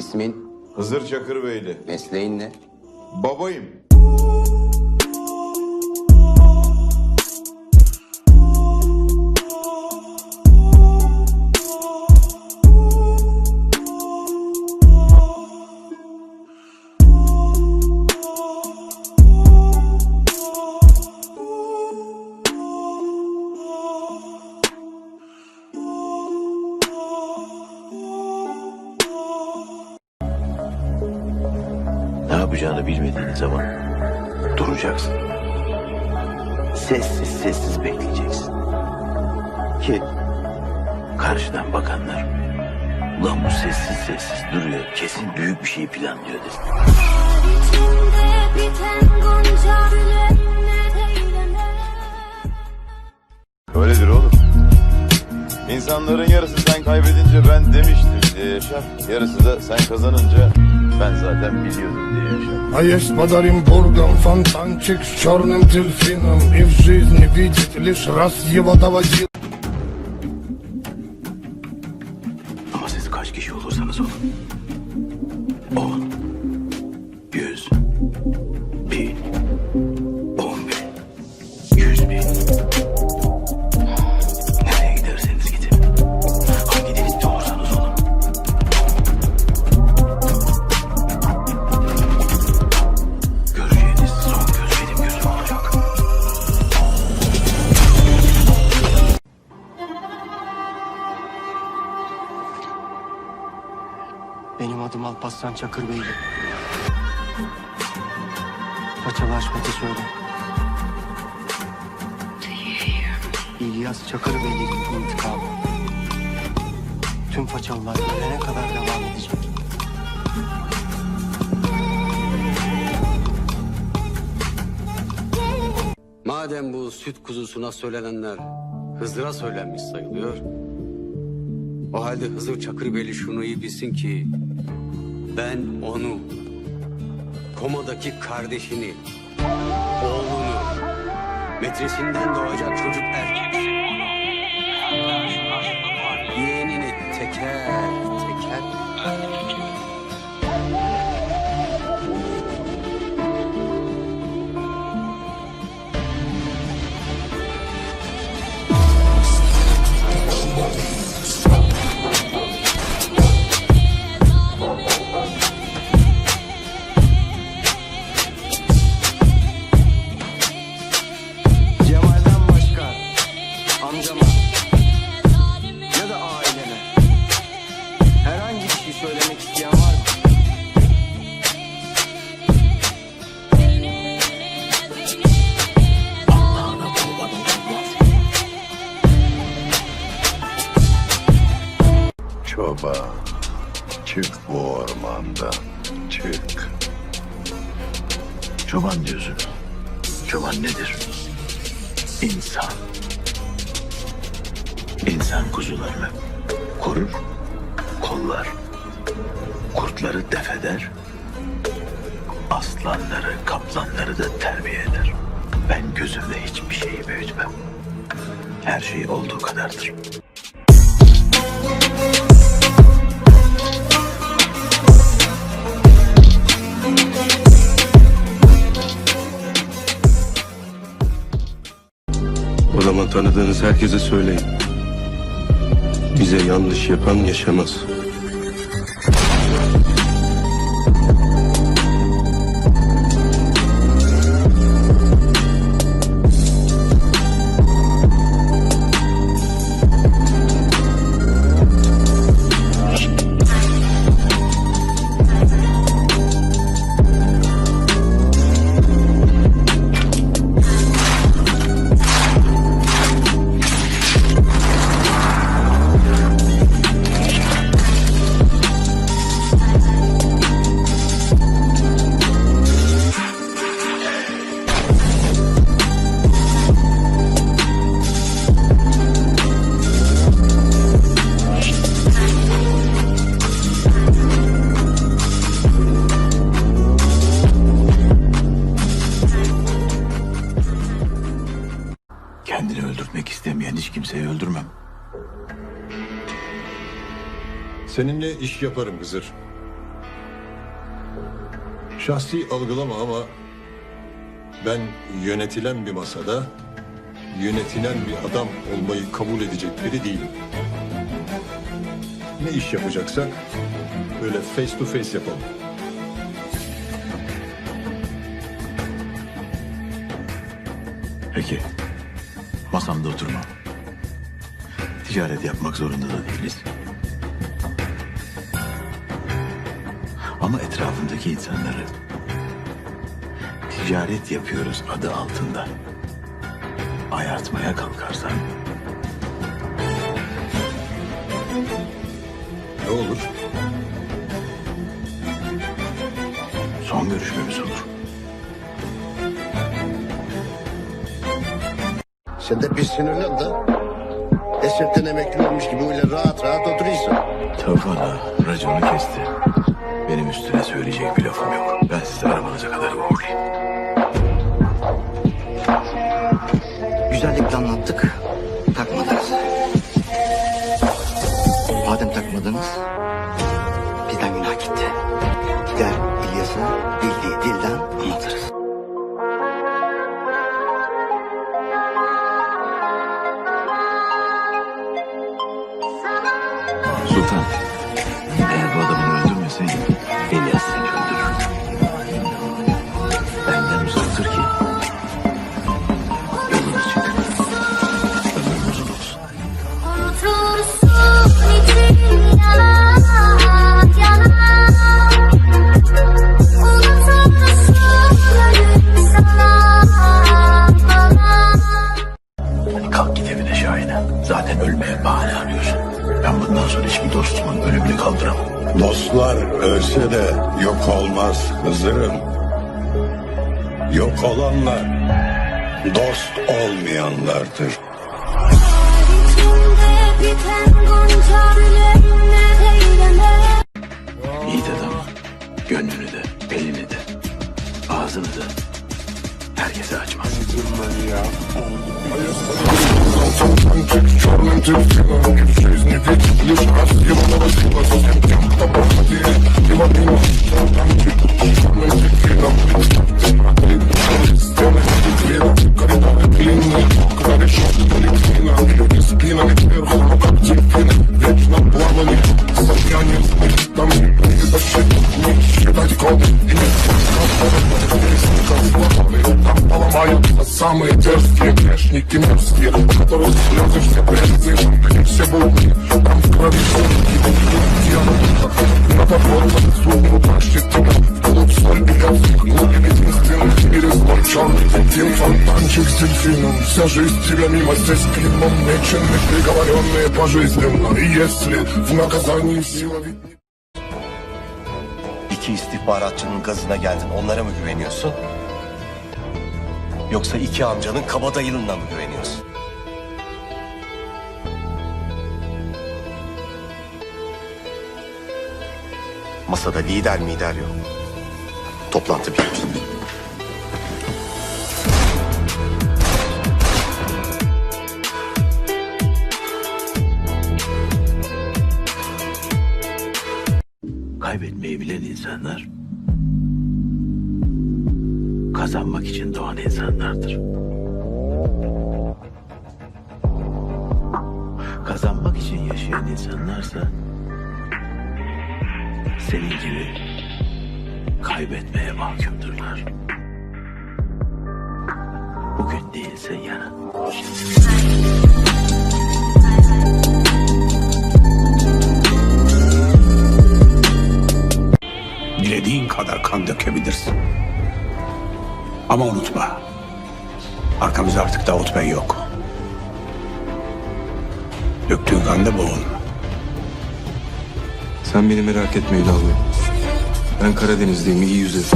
İsmin, Hızır Çakırbeyli. mesleğin ne? Babayım. Ne yapacağını bilmediğin zaman duracaksın. Sessiz sessiz bekleyeceksin. Ki karşıdan bakanlar ulan bu sessiz sessiz duruyor kesin büyük bir şey planlıyor desin. Öyledir oğlum. İnsanların yarısı sen kaybedince ben demiştim diye yaşar. Yarısı da sen kazanınca ben zaten biliyordum diye yaşar. А есть подарим бургам фонтанчик с черным дельфином И в жизни видеть лишь раз его доводил Benim adım Alparslan Çakırbeyli. Paçalı Haşmet'e söyle. İlyas Çakırbeyli'nin intikamı. Tüm paçalılar ölene kadar devam edecek. Madem bu süt kuzusuna söylenenler Hızır'a söylenmiş sayılıyor. O halde Hızır Çakırbeli şunu iyi bilsin ki ben onu, komadaki kardeşini, oğlunu, metresinden doğacak çocuk erkek, Çoban nedir? İnsan. İnsan kuzularını korur, kollar. Kurtları def eder. Aslanları, kaplanları da terbiye eder. Ben gözümde hiçbir şeyi büyütmem. Her şey olduğu kadardır. O zaman tanıdığınız herkese söyleyin. Bize yanlış yapan yaşamaz. Seninle iş yaparım Hızır. Şahsi algılama ama ben yönetilen bir masada yönetilen bir adam olmayı kabul edecek biri değilim. Ne iş yapacaksak böyle face to face yapalım. Peki. Masamda oturma. Ticaret yapmak zorunda da değiliz. Ama etrafındaki insanları ticaret yapıyoruz adı altında ayartmaya kalkarsan Ne olur? son görüşmemiz olur. Sen de bir sinirlen de. Eserten emekli olmuş gibi öyle rahat rahat oturuyorsun. Tavfa da raconu kesti. Benim üstüne söyleyecek bir lafım yok. Ben sizi arabanıza kadar uğurlayayım. Güzellikle anlattık. Takmadınız. Madem takmadınız, bizden günah gitti. Gider İlyas'a bildiği dilden anlatırız. Sultan, Hızır'ım. Yok olanlar dost olmayanlardır. Yiğit adam gönlünü de, elini de, ağzını da herkese açmaz Фонтанчик с черным дельфином И в жизни ведь лишь раз его наводила За всем тем, кто проходили мимо мимо Фонтанчик с черным дельфином Длинные стены витрина Коридоры длинные Окна решетки поликлина Люди спинами кверху, дельфином Вся жизнь тебя мимо здесь клеймом Мечены, приговоренные пожизненно И если в наказании сила ведь İki istihbaratçının gazına geldin. Onlara mı güveniyorsun? Yoksa iki amcanın kabadayılığına mı güveniyorsun? Masada lider mider yok. Toplantı bitti. Kaybetmeyi bilen insanlar kazanmak için doğan insanlardır. Kazanmak için yaşayan insanlarsa senin gibi kaybetmeye mahkumdurlar. Bugün değilse yarın. Kadar kan dökebilirsin. Ama unutma. Arkamızda artık Davut Bey yok. Döktüğün kanda boğulma. Sen beni merak etme Bey. Ben Karadenizliyim iyi yüzerim.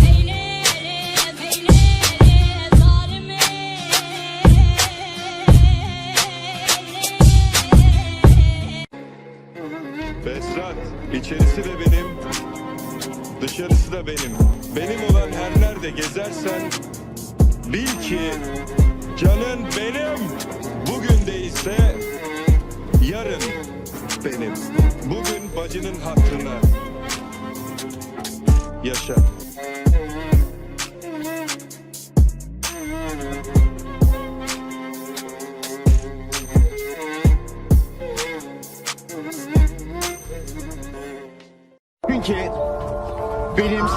Besrat, içerisi de benim, dışarısı da benim. Benim olan her nerede gezersen bil ki canın benim. Bugün değilse yarın benim. Bugün bacının hatırına yaşa.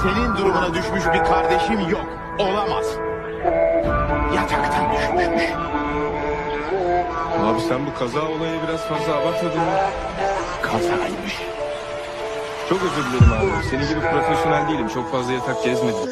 Senin durumuna düşmüş bir kardeşim yok. Olamaz. Yataktan düşmüşmüş. Abi sen bu kaza olayını biraz fazla abartmadın mı? Kazaymış. Çok özür dilerim abi. Senin gibi profesyonel değilim. Çok fazla yatak gezmedim.